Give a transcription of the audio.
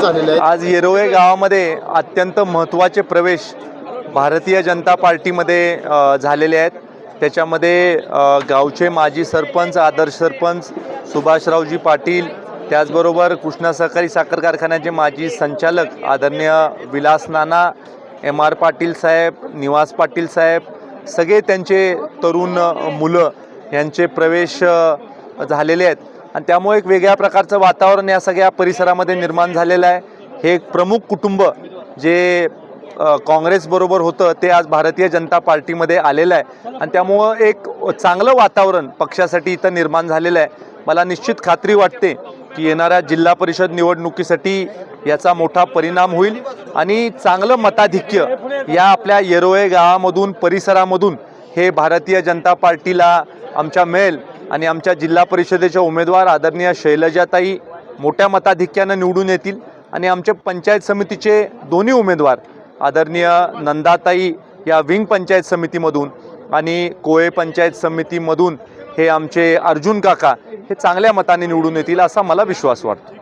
झालेले आहेत. आज येरोळे गावामध्ये अत्यंत महत्त्वाचे प्रवेश भारतीय जनता पार्टीमध्ये झालेले आहेत. त्याच्यामध्ये गावचे माजी सरपंच आदर्श सरपंच सुभाषरावजी पाटील त्याचबरोबर कृष्णा सहकारी साखर कारखान्याचे माजी संचालक आदरणीय विलास नाना एम आर पाटील साहेब निवास पाटील साहेब सगळे त्यांचे तरुण मुलं यांचे प्रवेश झालेले आहेत. आणि त्यामुळे एक वेगळ्या प्रकारचं वातावरण या सगळ्या परिसरामध्ये निर्माण झालेलं आहे. हे एक प्रमुख कुटुंब जे काँग्रेसबरोबर होतं ते आज भारतीय जनता पार्टीमध्ये आलेलं आहे. आणि त्यामुळं एक चांगलं वातावरण पक्षासाठी इथं निर्माण झालेलं आहे. मला निश्चित खात्री वाटते की येणाऱ्या जिल्हा परिषद निवडणुकीसाठी याचा मोठा परिणाम होईल. आणि चांगलं मताधिक्य या आपल्या येरोळे गावामधून परिसरामधून हे भारतीय जनता पार्टीला आमच्या मिळेल आणि आमच्या जिल्हा परिषदेच्या उमेदवार आदरणीय शैलजाताई मोठ्या मताधिक्यानं निवडून येतील आणि आमचे पंचायत समितीचे दोन्ही उमेदवार आदरणीय नंदाताई या विंग पंचायत समितीमधून आणि कोळे पंचायत समितीमधून हे आमचे अर्जुन काका हे चांगल्या मताने निवडून येतील असा मला विश्वास वाटतो.